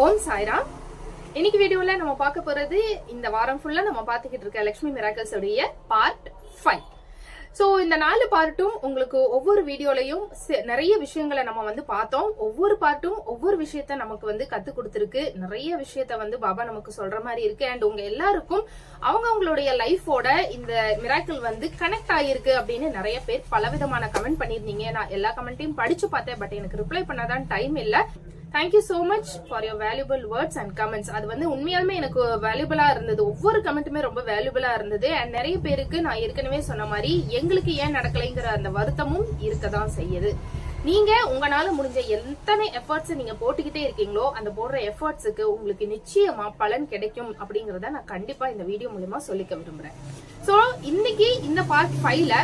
ஓம் சாய்ராம். இன்னைக்கு வீடியோல நம்ம பார்க்க போறது இந்த வாரம் ஃபுல்லா நம்ம பார்த்துக்கிட்டு இருக்க லக்ஷ்மி மிராக்கல்ஸ் உடைய பார்ட் ஃபைவ் ஸோ இந்த நாலு பார்ட்டும் உங்களுக்கு ஒவ்வொரு வீடியோலையும் நிறைய விஷயங்களை நம்ம வந்து பார்த்தோம். ஒவ்வொரு பார்ட்டும் ஒவ்வொரு விஷயத்த நமக்கு வந்து கத்து கொடுத்துருக்கு. நிறைய விஷயத்த வந்து பாபா நமக்கு சொல்ற மாதிரி இருக்கு. அண்ட் உங்க எல்லாருக்கும் அவங்க அவங்களுடைய லைஃபோட இந்த மிராக்கிள் வந்து கனெக்ட் ஆகிருக்கு அப்படின்னு நிறைய பேர் பலவிதமான கமெண்ட் பண்ணியிருந்தீங்க. நான் எல்லா கமெண்ட்டையும் படிச்சு பார்த்தேன். பட் எனக்கு ரிப்ளை பண்ணாதான் டைம் இல்லை. Thank you so much for your valuable words and comments அது வந்து உண்மையாலுமே எனக்கு வேல்யூபிளா இருந்தது. ஒவ்வொரு கமெண்ட்டுமே ரொம்ப வேல்யூபிளா இருந்தது. அண்ட் நிறைய பேருக்கு நான் ஏற்கனவே சொன்ன மாதிரி எங்களுக்கு ஏன் நடக்கலைங்கிற அந்த வருத்தமும் இருக்க தான் செய்யுது. நீங்க உங்களால முடிஞ்ச எத்தனை எஃபர்ட்ஸ் நீங்க போட்டுக்கிட்டே இருக்கீங்களோ அந்த போடுற எஃபர்ட்ஸுக்கு உங்களுக்கு நிச்சயமா பலன் கிடைக்கும் அப்படிங்கறத நான் கண்டிப்பா இந்த வீடியோ மூலயமா சொல்லிக்க விரும்புறேன். சோ இன்னைக்கு இந்த பார்ட் ஃபைவ்ல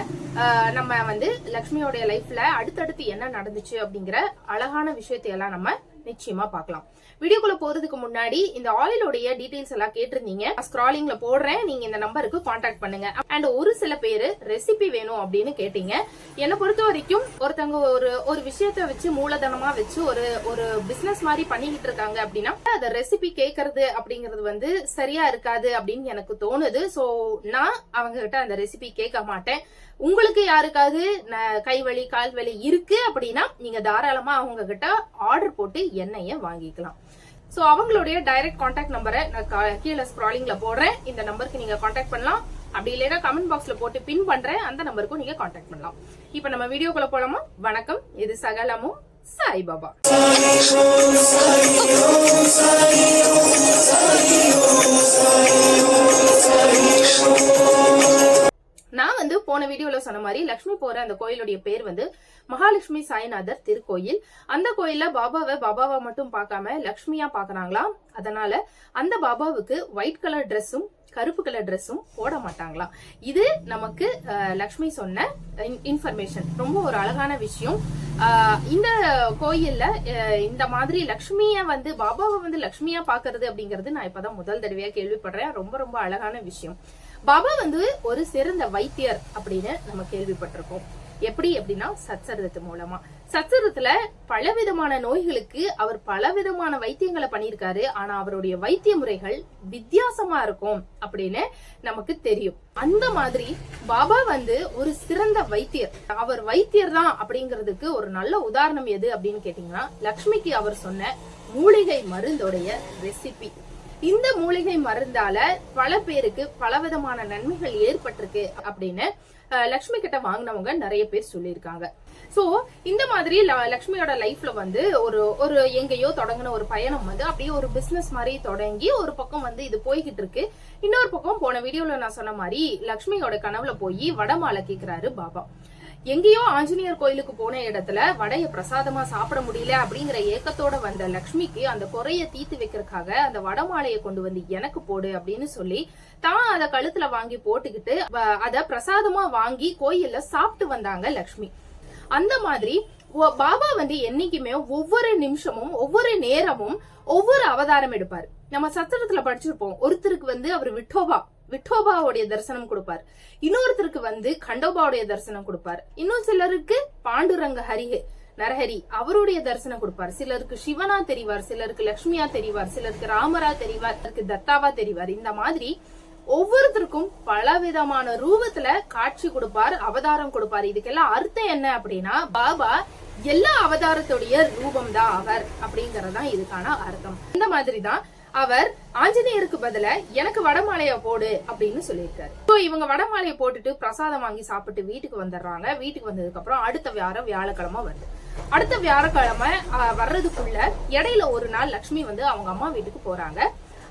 நம்ம வந்து லக்ஷ்மியோடைய லைஃப்ல அடுத்தடுத்து என்ன நடந்துச்சு அப்படிங்கிற அழகான விஷயத்தை எல்லாம் நம்ம நிச்சயமா பார்க்கலாம். வீடியோக்குள்ள போறதுக்கு முன்னாடி இந்த ஆயிலோடைய டீடைல்ஸ் எல்லாம் கேட்டிருந்தீங்க. ஸ்க்ராலிங்ல போடுறேன். நீங்க இந்த நம்பருக்கு காண்டாக்ட் பண்ணுங்க. அண்ட் ஒரு சில பேரு ரெசிபி வேணும் அப்படின்னு கேட்டீங்க. என்னை பொறுத்த வரைக்கும் ஒருத்தவங்க ஒரு ஒரு விஷயத்த வச்சு மூலதனமா வச்சு ஒரு ஒரு பிசினஸ் மாதிரி பண்ணிக்கிட்டு இருக்காங்க அப்படின்னா அந்த ரெசிபி கேட்கறது அப்படிங்கறது வந்து சரியா இருக்காது அப்படின்னு எனக்கு தோணுது. சோ நான் அவங்க கிட்ட அந்த ரெசிபி கேட்க மாட்டேன். உங்களுக்கு யாருக்காவது ந- கை வலி கால் வலி இருக்கு அப்படின்னா நீங்க தாராளமா அவங்க கிட்ட ஆர்டர் போட்டு எண்ணெயை வாங்கிக்கலாம். ஸோ அவங்களுடைய டைரக்ட் காண்டாக்ட் நம்பரை நான் கீழே ஸ்க்ராலிங்ல போடுறேன். இந்த நம்பருக்கு நீங்க காண்டாக்ட் பண்ணலாம். அப்படி இல்லைன்னா கமெண்ட் பாக்ஸ்ல போட்டு பின் பண்றேன். அந்த நம்பருக்கும் நீங்க காண்டாக்ட் பண்ணலாம். இப்போ நம்ம வீடியோக்குள்ள போலாமா? வணக்கம். இது சகலமும் சாய்பாபா. வீடியோல சொன்ன மாதிரி லக்ஷ்மி போற அந்த கோயிலுடைய பேர் வந்து மகாலட்சுமி சாய்நாதர் திருக்கோயில். அந்த கோயில்ல பாபாவை பாபாவை மட்டும் பார்க்காம லக்ஷ்மியா பாக்குறாங்களாம் அதனால அந்த பாபாவுக்கு ஒயிட் கலர் ட்ரெஸ்ஸும் கருப்பு கலர் ட்ரெஸ்ஸும் போட மாட்டாங்களாம் இது நமக்கு லக்ஷ்மி சொன்ன இன்ஃபர்மேஷன் ரொம்ப ஒரு அழகான விஷயம். இந்த கோயில்ல இந்த மாதிரி லக்ஷ்மிய வந்து பாபாவை வந்து லக்ஷ்மியா பாக்குறது அப்படிங்கிறது நான் இப்பதான் முதல் தடவையா கேள்விப்படுறேன். ரொம்ப ரொம்ப அழகான விஷயம். பாபா வந்து ஒரு சிறந்த வைத்தியர் அப்படின்னு நம்ம கேள்விப்பட்டிருக்கோம். எப்படி அப்படின்னா சத்சரதத்து மூலமா. பல பலவிதமான நோய்களுக்கு அவர் பலவிதமான வைத்தியங்களை பண்ணியிருக்காரு. ஆனா அவருடைய வைத்திய முறைகள் வித்தியாசமா இருக்கும் அப்படின்னு நமக்கு தெரியும். அந்த மாதிரி பாபா வந்து ஒரு சிறந்த வைத்தியர். அவர் வைத்தியர் தான் அப்படிங்கிறதுக்கு ஒரு நல்ல உதாரணம் எது அப்படின்னு கேட்டீங்கன்னா லக்ஷ்மிக்கு அவர் சொன்ன மூலிகை மருந்தோடைய ரெசிபி இந்த மூலிகை மருந்தால பல பேருக்கு பலவிதமான நன்மைகள் ஏற்பட்டிருக்கு அப்படின்னு லக்ஷ்மி கிட்ட வாங்கினவங்க நிறைய பேர் சொல்லியிருக்காங்க. சோ இந்த மாதிரி ல- லக்ஷ்மியோட லைஃப்ல வந்து ஒரு ஒரு எங்கேயோ தொடங்கின ஒரு பயணம் வந்து அப்படியே ஒரு பிசினஸ் மாதிரி தொடங்கி ஒரு பக்கம் வந்து இது போய்கிட்டு இருக்கு. இன்னொரு பக்கம் போன வீடியோல நான் சொன்ன மாதிரி லக்ஷ்மியோட கனவுல போய் வடமாலை கேக்குறாரு பாபா. எங்கேயோ ஆஞ்சநேயர் கோயிலுக்கு போன இடத்துல வடைய பிரசாதமா சாப்பிட முடியல அப்படிங்கிற ஏக்கத்தோட வந்த லக்ஷ்மிக்கு அந்த குறைய தீர்த்து வைக்கிறதுக்காக அந்த வடமாலையை கொண்டு வந்து எனக்கு போடு அப்படின்னு சொல்லி தான் அதை கழுத்துல வாங்கி போட்டுக்கிட்டு வ- அத பிரசாதமா வாங்கி கோயில்ல சாப்பிட்டு வந்தாங்க லக்ஷ்மி. அந்த மாதிரி பாபா வந்து என்னைக்குமே ஒவ்வொரு நிமிஷமும் ஒவ்வொரு நேரமும் ஒவ்வொரு அவதாரம் எடுப்பார். நம்ம சத்திரத்துல படிச்சிருப்போம். ஒருத்தருக்கு வந்து அவர் விட்டோபா. விட்டோபாவுடைய தரிசனம் கொடுப்பார். இன்னொருத்தருக்கு வந்து கண்டோபாவுடைய தரிசனம் கொடுப்பார். இன்னும் சிலருக்கு பாண்டுரங்க ஹரிஹே நரஹரி அவருடைய தரிசனம் கொடுப்பார். சிலருக்கு சிவனா தெரிவார் சிலருக்கு லக்ஷ்மியா தெரிவார் சிலருக்கு ராமரா தெரிவார் சிலருக்கு தத்தாவா தெரிவார். இந்த மாதிரி ஒவ்வொருத்தருக்கும் பலவிதமான ரூபத்துல காட்சி கொடுப்பார் அவதாரம் கொடுப்பார். இதுக்கெல்லாம் அர்த்தம் என்ன அப்படின்னா பாபா எல்லா அவதாரத்துடைய ரூபம் தான் அவர் அப்படிங்கறதுதான் இதுக்கான அர்த்தம். இந்த மாதிரி தான் அவர் ஆஞ்சநேயருக்கு பதில எனக்கு வடமாலைய போடு அப்படின்னு சொல்லியிருக்காரு. ஸோ இவங்க வடமாலைய போட்டுட்டு பிரசாதம் வாங்கி சாப்பிட்டு வீட்டுக்கு வந்துடுறாங்க. வீட்டுக்கு வந்ததுக்கு அப்புறம் அடுத்த வாரம் வியாழக்கிழமை வருது. அடுத்த வியாழக்கிழமை வர்றதுக்குள்ள இடையில ஒரு நாள் லக்ஷ்மி வந்து அவங்க அம்மா வீட்டுக்கு போறாங்க.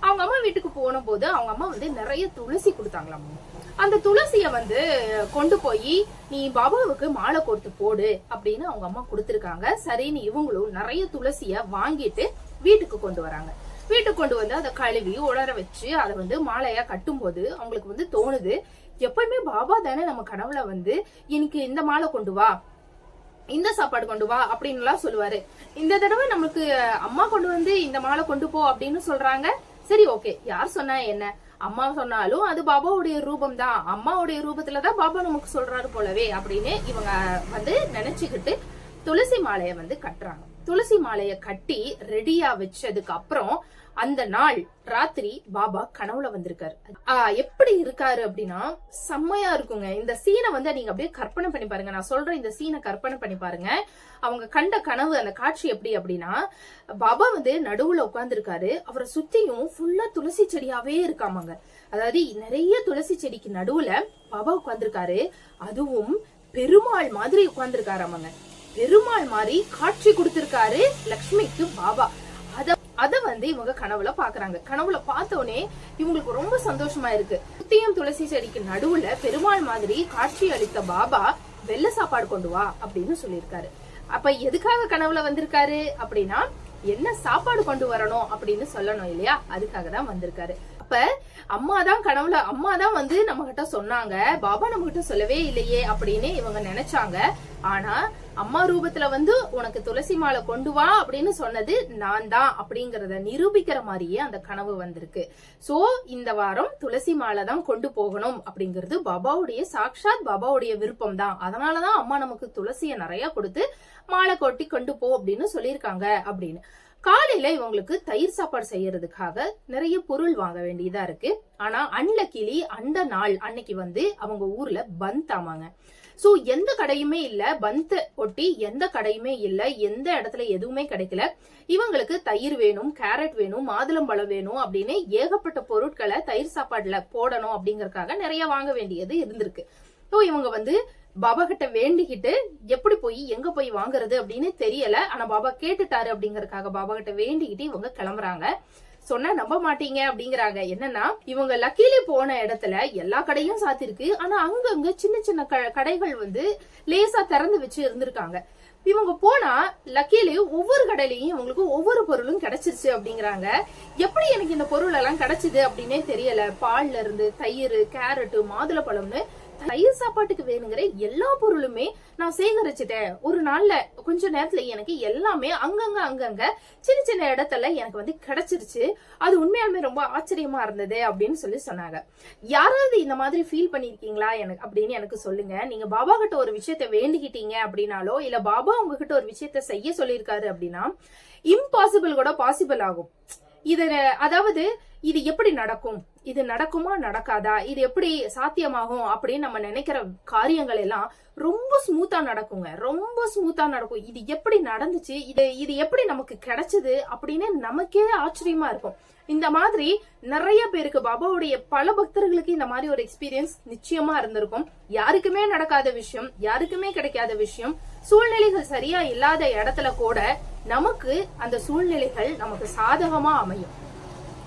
அவங்க அம்மா வீட்டுக்கு போன போது அவங்க அம்மா வந்து நிறைய துளசி கொடுத்தாங்களாம். அந்த துளசிய வந்து கொண்டு போய் நீ பாபாவுக்கு மாலை கொடுத்து போடு அப்படின்னு அவங்க அம்மா கொடுத்துருக்காங்க. சரின்னு இவங்களும் நிறைய துளசிய வாங்கிட்டு வீட்டுக்கு கொண்டு வராங்க. வீட்டுக்கு கொண்டு வந்து அதை கழுவி உலர வச்சு அதை வந்து மாலையா கட்டும்போது அவங்களுக்கு வந்து தோணுது எப்பயுமே பாபா தானே நம்ம கனவுல வந்து எனக்கு இந்த மாலை கொண்டு வா இந்த சாப்பாடு கொண்டு வா அப்படின்லாம் சொல்லுவாரு. இந்த தடவை நம்மளுக்கு அம்மா கொண்டு வந்து இந்த மாலை கொண்டு போ அப்படின்னு சொல்றாங்க. சரி ஓகே. யார் சொன்னா என்ன? அம்மா சொன்னாலும் அது பாபாவுடைய ரூபம் தான் அம்மாவுடைய ரூபத்துலதான் பாபா நமக்கு சொல்றாரு போலவே அப்படின்னு இவங்க வந்து நினைச்சுக்கிட்டு துளசி மாலையை வந்து கட்டுறாங்க. துளசி மாலைய கட்டி ரெடியா வச்சதுக்கு அப்புறம் அந்த நாள் ராத்திரி பாபா கனவுல வந்திருக்காரு. எப்படி இருக்காரு அப்படின்னா செம்மையா இருக்குங்க. இந்த சீனை வந்து நீங்க அப்படியே கற்பனை பண்ணி பாருங்க. நான் சொல்ற இந்த சீனை கற்பனை பண்ணி பாருங்க. அவங்க கண்ட கனவு அந்த காட்சி எப்படி அப்படின்னா பாபா வந்து நடுவுல உட்காந்துருக்காரு அவரை சுத்தியும் ஃபுல்லா துளசி செடியாவே இருக்காமாங்க. அதாவது நிறைய துளசி செடிக்கு நடுவுல பாபா உட்காந்துருக்காரு அதுவும் பெருமாள் மாதிரி உட்கார்ந்திருக்காராமாங்க. பெருமாள் மாதிரி காட்சி கொடுத்திருக்காரு லக்ஷ்மிக்கு பாபா. அத அத வந்து இவங்க கனவுல பாக்குறாங்க. கனவுல பார்த்த உடனே இவங்களுக்கு ரொம்ப சந்தோஷமா இருக்கு. சுத்தியும் துளசி செடிக்கு நடுவுல பெருமாள் மாதிரி காட்சி அளித்த பாபா வெள்ளை சாப்பாடு கொண்டு வா அப்படின்னு சொல்லியிருக்காரு. அப்ப எதுக்காக கனவுல வந்திருக்காரு அப்படின்னா என்ன சாப்பாடு கொண்டு வரணும் அப்படின்னு சொல்லணும் இல்லையா? அதுக்காக தான் வந்திருக்காரு. அப்ப அம்மா தான் கனவுல அம்மா தான் வந்து நம்ம கிட்ட சொன்னாங்க. பாபா நம்ம கிட்ட சொல்லவே இல்லையே அப்படின்னு இவங்க நினைச்சாங்க. ஆனா அம்மா ரூபத்துல வந்து உனக்கு துளசி மாலை கொண்டு வா அப்படின்னு சொன்னது நான் தான் அப்படிங்கறத நிரூபிக்கிற மாதிரியே அந்த கனவு வந்திருக்கு. சோ இந்த வாரம் துளசி மாலை தான் கொண்டு போகணும் அப்படிங்கிறது பாபாவுடைய சாக்ஷாத் பாபாவுடைய விருப்பம் தான் அதனாலதான் அம்மா நமக்கு துளசிய நிறைய கொடுத்து மாலை கொட்டி கொண்டு போ அப்படின்னு சொல்லியிருக்காங்க அப்படின்னு. காலையில இவங்களுக்கு தயிர் சாப்பாடு செய்யறதுக்காக நிறைய பொருள் வாங்க வேண்டியதா இருக்கு. ஆனா அன்லக்கிலி அந்த நாள் அன்னைக்கு வந்து அவங்க ஊர்ல பந்த் ஆமாங்க. சோ எந்த கடையுமே இல்ல பந்த் ஒட்டி எந்த கடையுமே இல்ல எந்த இடத்துல எதுவுமே கிடைக்கல. இவங்களுக்கு தயிர் வேணும் கேரட் வேணும் மாதுளம்பழம் வேணும் அப்படின்னு ஏகப்பட்ட பொருட்களை தயிர் சாப்பாடுல போடணும் அப்படிங்கறதுக்காக நிறைய வாங்க வேண்டியது இருந்திருக்கு. ஸோ இவங்க வந்து பாபா கிட்ட வேண்டிக்கிட்டு எப்படி போய் எங்க போய் வாங்குறது அப்படின்னு தெரியல. ஆனா பாபா கேட்டுட்டாரு அப்படிங்கறக்காக பாபா கிட்ட வேண்டிக்கிட்டு இவங்க கிளம்புறாங்க. சொன்னா நம்ப மாட்டீங்க அப்படிங்கிறாங்க. என்னன்னா இவங்க லக்கீலி போன இடத்துல எல்லா கடையும் சாத்திருக்கு. ஆனா அங்கங்க சின்ன சின்ன க- கடைகள் வந்து லேசா திறந்து வச்சு இருந்திருக்காங்க. இவங்க போனா லக்கிலி ஒவ்வொரு கடையிலையும் இவங்களுக்கு ஒவ்வொரு பொருளும் கிடைச்சிருச்சு அப்படிங்கிறாங்க. எப்படி எனக்கு இந்த பொருள் எல்லாம் கிடைச்சது அப்படின்னே தெரியல. பால்ல இருந்து தயிர் கேரட் மாதுளப்பழம்னு தயிர் சாப்பாட்டுக்கு வேணுங்கிற எல்லா பொருளுமே நான் சேகரிச்சுட்டேன். ஒரு நாள்ல கொஞ்ச நேரத்துல எனக்கு எல்லாமே அங்கங்க அங்கங்க சின்ன சின்ன இடத்துல எனக்கு வந்து கிடைச்சிருச்சு. அது உண்மையாலுமே ரொம்ப ஆச்சரியமா இருந்தது அப்படின்னு சொல்லி சொன்னாங்க. யாராவது இந்த மாதிரி ஃபீல் பண்ணிருக்கீங்களா எனக்கு அப்படின்னு எனக்கு சொல்லுங்க. நீங்க பாபா கிட்ட ஒரு விஷயத்த வேண்டிக்கிட்டீங்க அப்படின்னாலோ இல்ல பாபா உங்ககிட்ட ஒரு விஷயத்த செய்ய சொல்லியிருக்காரு அப்படின்னா இம்பாசிபிள் கூட பாசிபிள் ஆகும். இத அதாவது இது எப்படி நடக்கும்? இது நடக்குமா? நடக்காதா? இது எப்படி சாத்தியமாகும்? அப்படின்னு நம்ம நினைக்கிற காரியங்கள் எல்லாம் ரொம்ப ஸ்மூத்தா நடக்குங்க. ரொம்ப ஸ்மூத்தா நடக்கும். இது எப்படி நடந்துச்சு? இது இது எப்படி நமக்கு கிடைச்சது? அப்படின்னு நமக்கே ஆச்சரியமா இருக்கும். இந்த மாதிரி நிறைய பேருக்கு பாபாவுடைய பல பக்தர்களுக்கு இந்த மாதிரி ஒரு எக்ஸ்பீரியன்ஸ் நிச்சயமா இருந்திருக்கும். யாருக்குமே நடக்காத விஷயம் யாருக்குமே கிடைக்காத விஷயம் சூழ்நிலைகள் சரியா இல்லாத இடத்துல கூட நமக்கு அந்த சூழ்நிலைகள் நமக்கு சாதகமா அமையும்.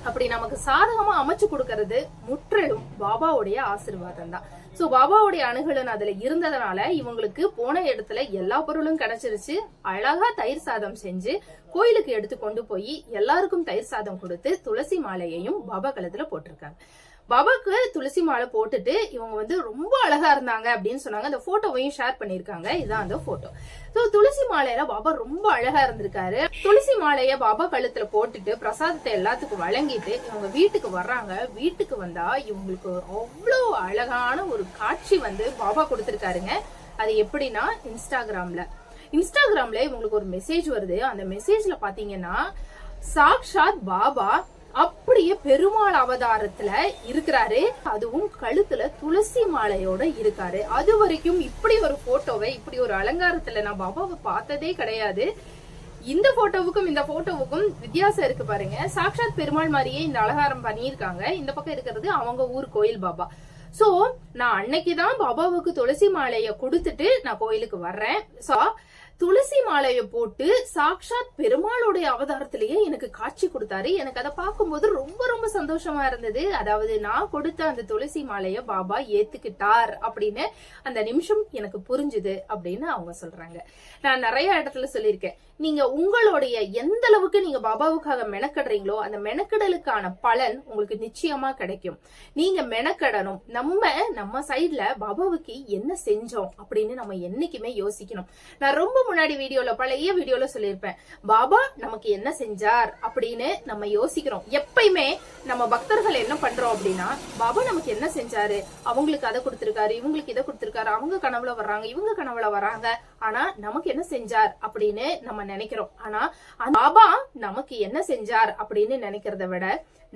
அப்படி நமக்கு சாதகமா அமைச்சு கொடுக்கறது முற்றிலும் பாபாவுடைய ஆசீர்வாதம் தான் சோ பாபாவுடைய அணுகலன் அதுல இருந்ததுனால இவங்களுக்கு போன இடத்துல எல்லா பொருளும் கிடைச்சிருச்சு. அழகா தயிர் சாதம் செஞ்சு கோயிலுக்கு எடுத்து கொண்டு போய் எல்லாருக்கும் தயிர் சாதம் கொடுத்து துளசி மாலையையும் பாபா கலத்துல போட்டிருக்காங்க. பாபாக்கு துளசி மாலை போட்டுட்டு இவங்க வந்து ரொம்ப அழகா இருந்தாங்க அப்படின்னு சொன்னாங்க. அந்த போட்டோவையும் ஷேர் பண்ணிருக்காங்க இதான் அந்த போட்டோ ஸோ துளசி மாலையில பாபா ரொம்ப அழகா இருந்திருக்காரு. துளசி மாலைய பாபா கழுத்துல போட்டுட்டு பிரசாதத்தை எல்லாத்துக்கும் வழங்கிட்டு இவங்க வீட்டுக்கு வர்றாங்க. வீட்டுக்கு வந்தா இவங்களுக்கு அவ்வளோ அழகான ஒரு காட்சி வந்து பாபா கொடுத்துருக்காருங்க. அது எப்படின்னா இன்ஸ்டாகிராம்ல. இன்ஸ்டாகிராம்ல இவங்களுக்கு ஒரு மெசேஜ் வருது. அந்த மெசேஜ்ல பாத்தீங்கன்னா சாக்ஷாத் பாபா அப்படியே பெருமாள் அவதாரத்துல இருக்கிறாரு. அதுவும் கழுத்துல துளசி மாலையோட இருக்காரு. அது வரைக்கும் இப்படி ஒரு போட்டோவை இப்படி ஒரு அலங்காரத்துல நான் பாபாவை பார்த்ததே கிடையாது. இந்த போட்டோவுக்கும் இந்த போட்டோவுக்கும் வித்தியாசம் இருக்கு பாருங்க. சாக்ஷாத் பெருமாள் மாதிரியே இந்த அலங்காரம் பண்ணியிருக்காங்க. இந்த பக்கம் இருக்கிறது அவங்க ஊர் கோயில் பாபா. சோ நான் அன்னைக்குதான் பாபாவுக்கு துளசி மாலைய கொடுத்துட்டு நான் கோயிலுக்கு வர்றேன். சோ துளசி மாலைய போட்டு சாக்ஷாத் பெருமாளுடைய அவதாரத்திலேயே எனக்கு காட்சி கொடுத்தாரு. எனக்கு அதை பார்க்கும்போது ரொம்ப ரொம்ப சந்தோஷமா இருந்தது. அதாவது நான் கொடுத்த அந்த துளசி மாலைய பாபா ஏத்துக்கிட்டார் அப்படின்னு அந்த நிமிஷம் எனக்கு புரிஞ்சுது அப்படின்னு அவங்க சொல்றாங்க. நான் நிறைய இடத்துல சொல்லியிருக்கேன். நீங்க உங்களுடைய எந்த அளவுக்கு நீங்க பாபாவுக்காக மெனக்கடுறீங்களோ அந்த மெனக்கடலுக்கான பலன் உங்களுக்கு நிச்சயமா கிடைக்கும். நீங்க மெனக்கடணும். நம்ம நம்ம சைட்ல பாபாவுக்கு என்ன செஞ்சோம் அப்படின்னு நம்ம என்னைக்குமே யோசிக்கணும். நான் ரொம்ப முன்னாடி வீடியோல பழைய வீடியோல சொல்லியிருப்பேன். பாபா நமக்கு என்ன செஞ்சார் அப்படின்னு நம்ம யோசிக்கிறோம். எப்பயுமே நம்ம பக்தர்கள் என்ன பண்றோம் அப்படின்னா பாபா நமக்கு என்ன செஞ்சாரு? அவங்களுக்கு அதை கொடுத்திருக்காரு இவங்களுக்கு இதை கொடுத்திருக்காரு அவங்க கனவுல வர்றாங்க இவங்க கனவுல வர்றாங்க ஆனா நமக்கு என்ன செஞ்சார் அப்படின்னு நம்ம நினைக்கிறோம். ஆனா பாபா நமக்கு என்ன செஞ்சார் அப்படின்னு நினைக்கிறத விட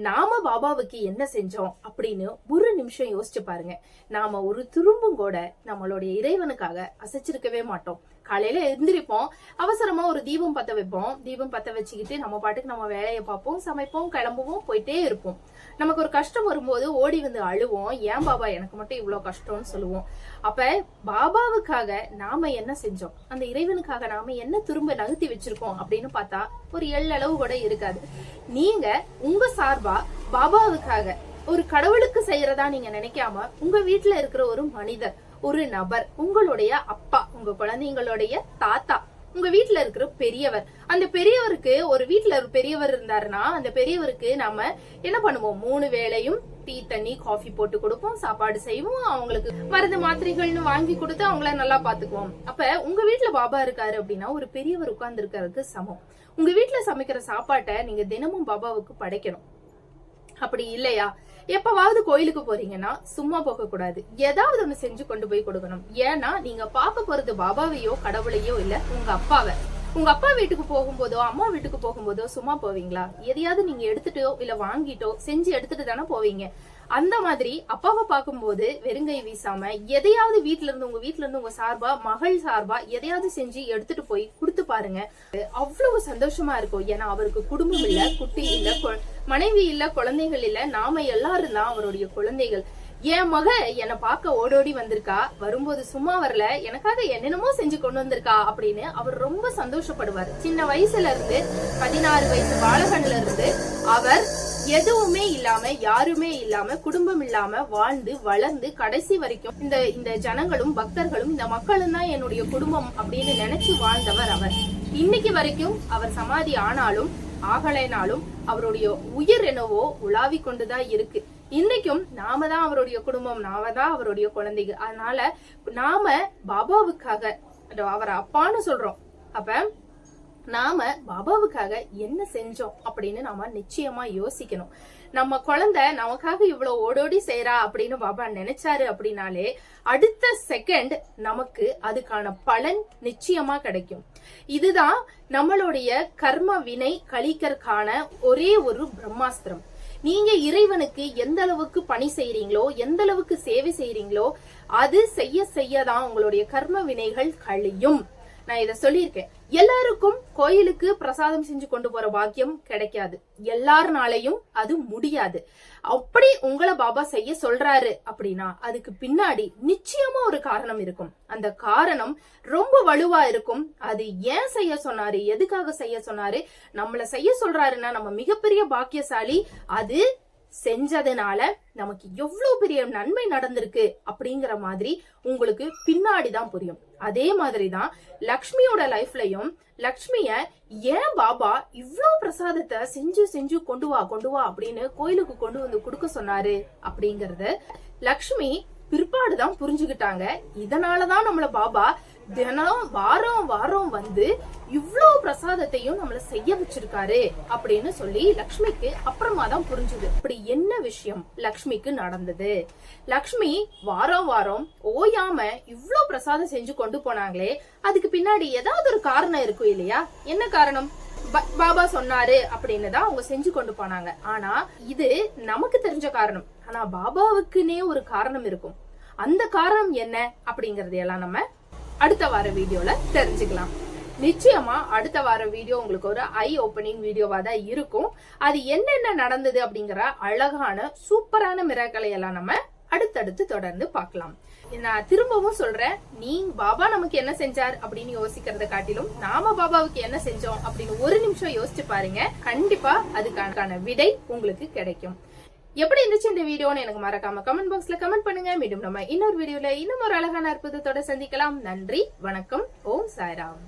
நாம பாபாவுக்கு என்ன செஞ்சோம் அப்படின்னு ஒரு நிமிஷம் யோசிச்சு பாருங்க. நாம ஒரு துரும்பும் கூட நம்மளுடைய இறைவனுக்காக அசைச்சிருக்கவே மாட்டோம். காலையில எழுந்திரிப்போம் அவசரமா ஒரு தீபம் பத்த வைப்போம். தீபம் பத்த வச்சுக்கிட்டு நம்ம பாட்டுக்கு நம்ம வேலையை பார்ப்போம் சமைப்போம் கிளம்புவோம் போயிட்டே இருப்போம். நமக்கு ஒரு கஷ்டம் வரும்போது ஓடி வந்து அழுவோம். ஏன் பாபா எனக்கு மட்டும் இவ்வளவு கஷ்டம்னு சொல்லுவோம். அப்ப பாபாவுக்காக நாம என்ன செஞ்சோம்? அந்த இறைவனுக்காக நாம என்ன திரும்ப நகர்த்தி வச்சிருக்கோம் அப்படின்னு பார்த்தா ஒரு எள்ளளவு கூட இருக்காது. நீங்க உங்க சார்பா பாபாவுக்காக ஒரு கடவுளுக்கு செய்யறதா நீங்க நினைக்காம உங்க வீட்டுல இருக்கிற ஒரு மனிதர் ஒரு நபர் உங்களுடைய அப்பா உங்க குழந்தைங்களுடைய தாத்தா உங்க வீட்டுல இருக்கிற பெரியவர். அந்த பெரியவருக்கு ஒரு வீட்டுல ஒரு பெரியவர் இருந்தாருன்னா அந்த பெரியவருக்கு நாம என்ன பண்ணுவோம்? மூணு வேளையும் டீ தண்ணி காஃபி போட்டு கொடுப்போம் சாப்பாடு செய்வோம். அவங்களுக்கு மருந்து மாத்திரைகள்னு வாங்கி கொடுத்து அவங்கள நல்லா பாத்துக்குவோம். அப்ப உங்க வீட்டுல பாபா இருக்காரு அப்படின்னா ஒரு பெரியவர் உட்கார்ந்து இருக்கிறதுக்கு சமம். உங்க வீட்டுல சமைக்கிற சாப்பாட்டை நீங்க தினமும் பாபாவுக்கு படைக்கணும். அப்படி இல்லையா? எப்பவாவது கோயிலுக்கு போறீங்கன்னா சும்மா போக கூடாது. ஏதாவது ஒண்ணு செஞ்சு கொண்டு போய் கொடுக்கணும். ஏன்னா நீங்க பார்க்க போறது பாபாவையோ கடவுளையோ இல்ல உங்க அப்பாவை. உங்க அப்பா வீட்டுக்கு போகும்போதோ அம்மா வீட்டுக்கு போகும்போதோ சும்மா போவீங்களா? எதையாவது நீங்க எடுத்துட்டோ இல்ல வாங்கிட்டோ செஞ்சு எடுத்துட்டு தானே போவீங்க. அந்த மாதிரி அப்பாவை பார்க்கும்போது வெறுங்கை வீசாம எதையாவது வீட்டுல இருந்து உங்க வீட்டுல இருந்து உங்க சார்பா மகள் சார்பா எதையாவது செஞ்சு எடுத்துட்டு போய் கொடுத்து பாருங்க. அவ்வளவு சந்தோஷமா இருக்கும். ஏன்னா அவருக்கு குடும்பம் இல்ல குட்டி இல்ல கொ- மனைவி இல்ல குழந்தைகள் இல்ல. நாம எல்லாரும் தான் அவருடைய குழந்தைகள். என் மக என்னை பார்க்க ஓடோடி வந்திருக்கா. வரும்போது சும்மா வரல. எனக்காக என்னென்னமோ செஞ்சு கொண்டு வந்திருக்கா அப்படின்னு அவர் ரொம்ப சந்தோஷப்படுவார். சின்ன வயசுல இருந்து பதினாறு வயசு பாலகன்ல இருந்து அவர் எதுவுமே இல்லாம யாருமே இல்லாம குடும்பம் இல்லாம வாழ்ந்து வளர்ந்து கடைசி வரைக்கும் இந்த இந்த ஜனங்களும் பக்தர்களும் இந்த மக்களும் தான் என்னுடைய குடும்பம் அப்படின்னு நினைச்சு வாழ்ந்தவர் அவர். இன்னைக்கு வரைக்கும் அவர் சமாதி ஆனாலும் ஆகலைனாலும் அவருடைய உயிர் என்னவோ உலாவி கொண்டுதான் இருக்கு. இன்னைக்கும் நாம தான் அவருடைய குடும்பம் நாம தான் அவருடைய குழந்தைங்க அதனால நாம பாபாவுக்காக அவர் அப்பான்னு சொல்றோம். அப்ப நாம பாபாவுக்காக என்ன செஞ்சோம் அப்படின்னு நாம நிச்சயமா யோசிக்கணும். நம்ம குழந்தை நமக்காக இவ்வளவு ஓடோடி செய்யறா அப்படின்னு பாபா நினைச்சாரு அப்படின்னாலே அடுத்த செகண்ட் நமக்கு அதுக்கான பலன் நிச்சயமா கிடைக்கும். இதுதான் நம்மளுடைய கர்ம வினை கழிக்கறக்கான ஒரே ஒரு பிரம்மாஸ்திரம். நீங்க இறைவனுக்கு எந்த அளவுக்கு பணி செய்யறீங்களோ எந்த அளவுக்கு சேவை செய்யறீங்களோ அது செய்ய செய்யதான் உங்களுடைய கர்ம வினைகள் கழியும். நான் இதை சொல்லியிருக்கேன். எல்லாருக்கும் கோயிலுக்கு பிரசாதம் செஞ்சு கொண்டு போற பாக்கியம் கிடைக்காது. எல்லாருனாலையும் அது முடியாது. அப்படி உங்களை பாபா செய்ய சொல்றாரு அப்படின்னா அதுக்கு பின்னாடி நிச்சயமா ஒரு காரணம் இருக்கும். அந்த காரணம் ரொம்ப வலுவா இருக்கும். அது ஏன் செய்ய சொன்னாரு? எதுக்காக செய்ய சொன்னாரு? நம்மள செய்ய சொல்றாருன்னா நம்ம மிகப்பெரிய பாக்கியசாலி அது செஞ்சதுனால நமக்கு எவ்வளவு பெரிய நன்மை நடந்திருக்கு அப்படிங்கிற மாதிரி உங்களுக்கு பின்னாடி தான் புரியும். அதே மாதிரி தான் லக்ஷ்மியோட லைஃப்லயும் லக்ஷ்மிய ஏன் பாபா இவ்வளோ பிரசாதத்தை செஞ்சு செஞ்சு கொண்டு வா கொண்டு வா அப்படின்னு கோயிலுக்கு கொண்டு வந்து கொடுக்க சொன்னாரு அப்படிங்கறது லக்ஷ்மி பிற்பாடு தான் புரிஞ்சுக்கிட்டாங்க இதனாலதான் நம்மள பாபா தினம் வாரம் வாரம் வந்து இவ்வளோ பிரசாதத்தையும் நம்மள செய்ய வச்சிருக்காரு அப்படின்னு சொல்லி லக்ஷ்மிக்கு அப்புறமா தான் புரிஞ்சுது. அப்படி என்ன விஷயம் லக்ஷ்மிக்கு நடந்தது? லக்ஷ்மி வாரம் வாரம் ஓயாம இவ்வளோ பிரசாதம் செஞ்சு கொண்டு போனாங்களே அதுக்கு பின்னாடி ஏதாவது ஒரு காரணம் இருக்கும் இல்லையா? என்ன காரணம்? பாபா சொன்னாரு அப்படின்னு தான் அவங்க செஞ்சு கொண்டு போனாங்க. ஆனா இது நமக்கு தெரிஞ்ச காரணம். ஆனா பாபாவுக்குன்னே ஒரு காரணம் இருக்கும். அந்த காரணம் என்ன அப்படிங்கறதையெல்லாம் நம்ம அடுத்த வார வீடியோல தெரிஞ்சுக்கலாம். நிச்சயமா அடுத்த வார வீடியோ உங்களுக்கு ஒரு ஐ ஓப்பனிங் வீடியோவா தான் இருக்கும். அது என்னென்ன நடந்தது அப்படிங்கிற அழகான சூப்பரான மிராக்களை எல்லாம் நம்ம அடுத்தடுத்து தொடர்ந்து பார்க்கலாம். நான் திரும்பவும் சொல்றேன் நீ பாபா நமக்கு என்ன செஞ்சார் அப்படின்னு யோசிக்கிறத காட்டிலும் நாம பாபாவுக்கு என்ன செஞ்சோம் அப்படின்னு ஒரு நிமிஷம் யோசிச்சு பாருங்க. கண்டிப்பா அதுக்கான விடை உங்களுக்கு கிடைக்கும். எப்படி இருந்துச்சு இந்த வீடியோன்னு எனக்கு மறக்காம கமெண்ட் பாக்ஸ்ல கமெண்ட் பண்ணுங்க. மீண்டும் நம்ம இன்னொரு வீடியோல இன்னும் ஒரு அழகான அற்புதத்தோட சந்திக்கலாம். நன்றி வணக்கம் ஓம் சாய்ராம்.